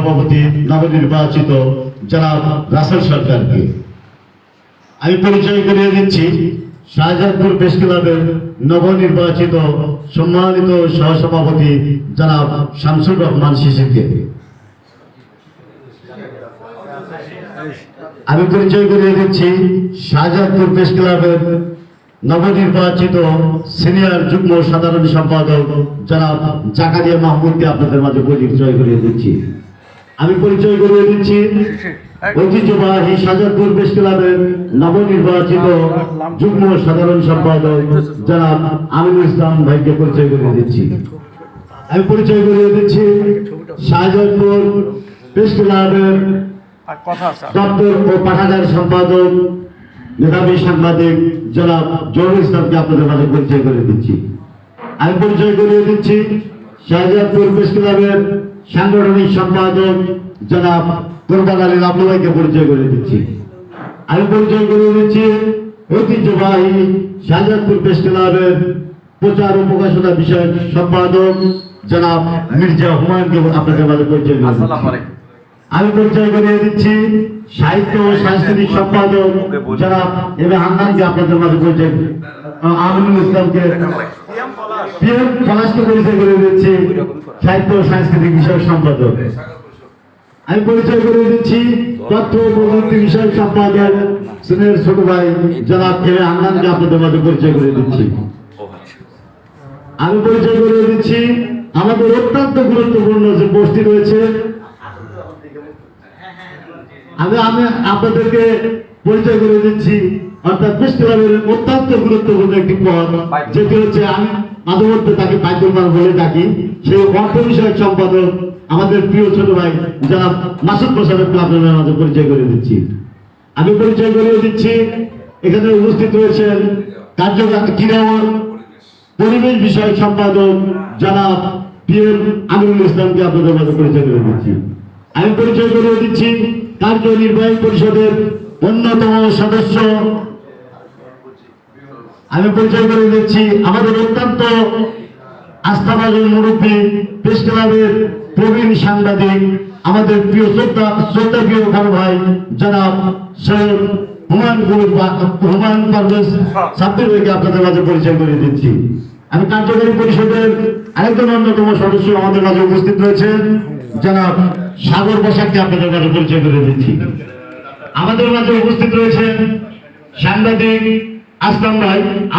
সভাপতি নবনির্বাচিত জনাব রাসেল সরকারকে। আমি পরিচয় করিয়ে দিচ্ছি শাহজাদপুর প্রেস ক্লাবের নবনির্বাচিত সম্মানিত সহসভাপতি জনাব শামসুর রহমান শিশিরকে। আমি পরিচয় করিয়ে দিচ্ছি শাহজাদপুর প্রেস ক্লাবের নবনির্বাচিত সিনিয়র যুগ্ম সাধারণ সম্পাদক জনাব জাকারিয়া মাহমুদকে আপনাদের মাঝে পরিচয় করিয়ে দিচ্ছি। আমি পরিচয় করিয়ে দিচ্ছি। ঐতিহ্যবাহী শাহজাদপুর প্রেস ক্লাবের নবনির্বাচিত যুগ্ম সাধারণ সম্পাদক জনাব আমিনুল ইসলাম ভাইকে পরিচয় করিয়ে দিচ্ছি। আমি পরিচয় করিয়ে দিচ্ছি শাহজাদপুর প্রেস ক্লাবের দপ্তর ও পাঠাগার সম্পাদক, মেধাবী সাংবাদিক জনাব জহুর ইসলামকে আপনাদের মাঝে পরিচয় করে দিচ্ছি। আমি পরিচয় করিয়ে দিচ্ছি শাহজাদপুর প্রেস ক্লাবের সাংগঠনিক সম্পাদক জনাব আলী ভাইকে পরিচয় করে দিচ্ছি। আমি পরিচয় করে দিচ্ছি ঐতিহ্যবাহী শাহজাদপুর প্রেস ক্লাবের প্রচার ও প্রকাশনা বিষয়ক সম্পাদক জনাব মির্জা হুমায়ুনকে আপনাদের মাঝে পরিচয় করে আমি পরিচয় করিয়ে দিচ্ছি সাহিত্য ও সাংস্কৃতিক সম্পাদক যারা এবে হান্নানকে আপনাদের মাঝে পরিচয় আমিনুল ইসলামকে পলাশকে পরিচয় করিয়ে দিচ্ছি। সাহিত্য সাংস্কৃতিক বিষয়ক সম্পাদক। আমি পরিচয় করিয়ে দিচ্ছি তথ্য প্রযুক্তি বিষয়ক সম্পাদক সিনিয়র ছোট ভাই জনাব হান্নানকে আপনাদের মাঝে পরিচয় করে দিচ্ছি। আমি পরিচয় করিয়ে দিচ্ছি আমাদের অত্যন্ত গুরুত্বপূর্ণ যে পোস্টটি রয়েছে। আমি আমি আপনাদেরকে পরিচয় করে দিচ্ছি। অর্থাৎ প্রেস অত্যন্ত গুরুত্বপূর্ণ একটি পদ যেটি হচ্ছে আমি মাঝে মধ্যে তাকে বাইদুলমান বলে ডাকি সেই অর্থ বিষয়ক সম্পাদক আমাদের প্রিয় ছোট ভাই যারা মাসুদ প্রসাদের ক্লাবের মাঝে পরিচয় করে দিচ্ছি। আমি পরিচয় করে দিচ্ছি এখানে উপস্থিত রয়েছেন কার্যকর ক্রীড়া পরিবেশ বিষয়ক সম্পাদক জনাব পিএম আমিরুল ইসলামকে আপনাদের মাঝে পরিচয় করে দিচ্ছি। আমি পরিচয় করে দিচ্ছি কার্যনির্বাহী পরিষদের অন্যতম সদস্য। আমি পরিচয় করে দিচ্ছি আমাদের অত্যন্ত আস্থাভাজন মুরব্বী, প্রেস ক্লাবের প্রবীণ সাংবাদিক, আমাদের প্রিয় শ্রদ্ধা শ্রদ্ধা প্রিয় বড় ভাই, জনাব সৈয়দ হুমায়ুন বা- হুমায়ুন পারভেজ সাব্বির ভাইকে আপনাদের মাঝে পরিচয় করে দিচ্ছি। আমি কার্যকরী পরিষদের আরেকজন অন্যতম সদস্য আমাদের মাঝে উপস্থিত রয়েছেন। জনাব সাগর বসাককে আপনাদের কাছে পরিচয় করে দিচ্ছি। আমাদের মাঝে উপস্থিত রয়েছেন সাংবাদিক আসলাম ভাই।